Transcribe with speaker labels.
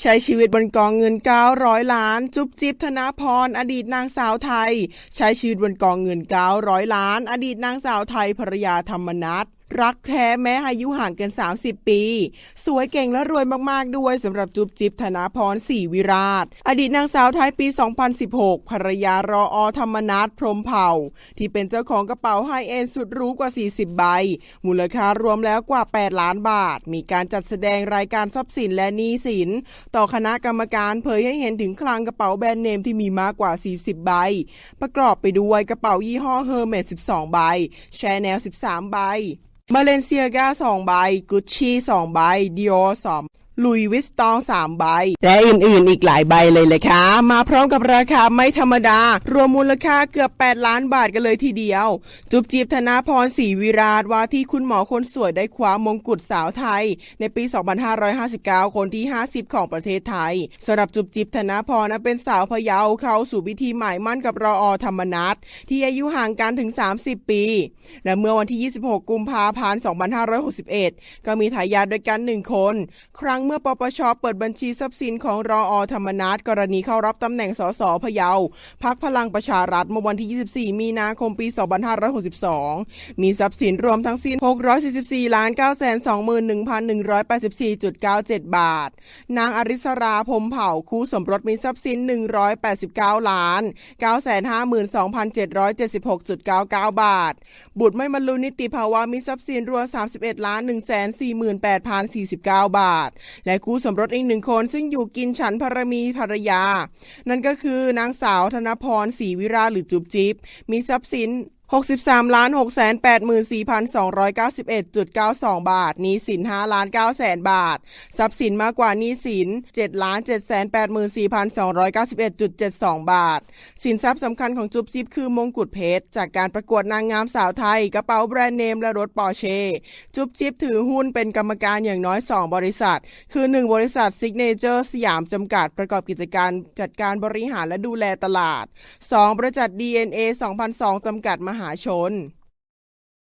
Speaker 1: ใช้ชีวิตบนกองเงิน 900 ล้าน จุ๊บจิ๊บธนาพร อดีตนางสาวไทย ใช้ชีวิตบนกองเงิน 900 ล้าน อดีตนางสาวไทยภรรยาธรรมนัฐ รักแท้แม้อายุห่างกัน 30 ปี สวยเก่งและรวยมากๆด้วยสำหรับจุ๊บจิ๊บธนาพรศรีวิราช อดีตนางสาวไทยปี 2016ภรรยารออธรรมนัฐพรมเผ่า ที่เป็นเจ้าของกระเป๋าไฮเอ็นสุดรู้กว่า 40 ใบ มูลค่ารวมแล้วกว่า 8 ล้านบาท มีการจัดแสดงรายการทรัพย์สินและหนี้สิน ต่อคณะกรรมการเผยให้เห็นถึงคลังกระเป๋าแบรนด์เนมที่มีมากกว่า 40 ใบ ประกอบไปด้วยกระเป๋ายี่ห้อเฮอร์เมส12 ใบ แชแนล 13 ใบ มาเลนเซียกา2ใบ กุชชี่สองใบดิโอง ลุยวิสตอง3ใบ และอื่นๆ อีกหลายใบเลยเลยค่ะ มาพร้อมกับราคาไม่ธรรมดา รวมมูลค่าเกือบ 8 ล้านบาทกันเลยทีเดียว จุบจีบธนาพรศรีวิราชว่าที่คุณหมอคนสวยได้คว้ามงกุฎสาวไทย ในปี 2559 คนที่ 50 ของประเทศไทยสำหรับจุบจิบธนาพรนะเป็นสาวพะเยาเข้าสู่พิธีหมายมั่นกับรออธรรมนัฐที่อายุห่างกันถึง 30 ปี และเมื่อวันที่ 26 กุมภาพันธ์ 2561 ก็มีทายาทด้วยกันหนึ่งคน ครั้งเมื่อปปชเปิดบัญชีทรัพย์สินของรออธรรมนัฐกรณีเข้ารับตำแหน่งสสพะเยาพักพลังประชารัฐเมื่อวันที่ 24 มีนาคมปี 2562 มีทรัพย์สินรวมทั้งสิ้น 644ล้าน921,184.97 บาท นางอริสราพรมเผ่าคู่สมรสมีทรัพย์สิน 189 ล้าน952,776.99 บาท บุตรไม่บรรลุนิติภาวะมีทรัพย์สินรวม 31ล้าน148,049 บาทและคู่สมรสอีกหนึ่งคนซึ่งอยู่กินฉันภรมีภรรยา นั่นก็คือนางสาวธนพรศรีวิราหรือจุบจิบมีทรัพย์สิน 63ล้าน6 8 4 2 9 1 9 2 บาทหนี้สิน5ล้าน9แสนบาท ทรัพย์สินมากกว่าหนี้สิน7ล้าน7 8 4 2 9 1 7 2 บาท สินทรัพย์สำคัญของจุ๊บจิ๊บคือมงกุฎเพชร จากการประกวดนางงามสาวไทย กระเป๋าแบรนด์เนมและรถปอร์เช่ จุ๊บจิ๊บถือหุ้นเป็นกรรมการอย่างน้อย 2 บริษัท คือ 1 บริษัทซิกเนเจอร์สยามจำกัดประกอบกิจการจัดการบริหารและดูแลตลาด 2 บริษัท DNA 2002จำกัดมหาชน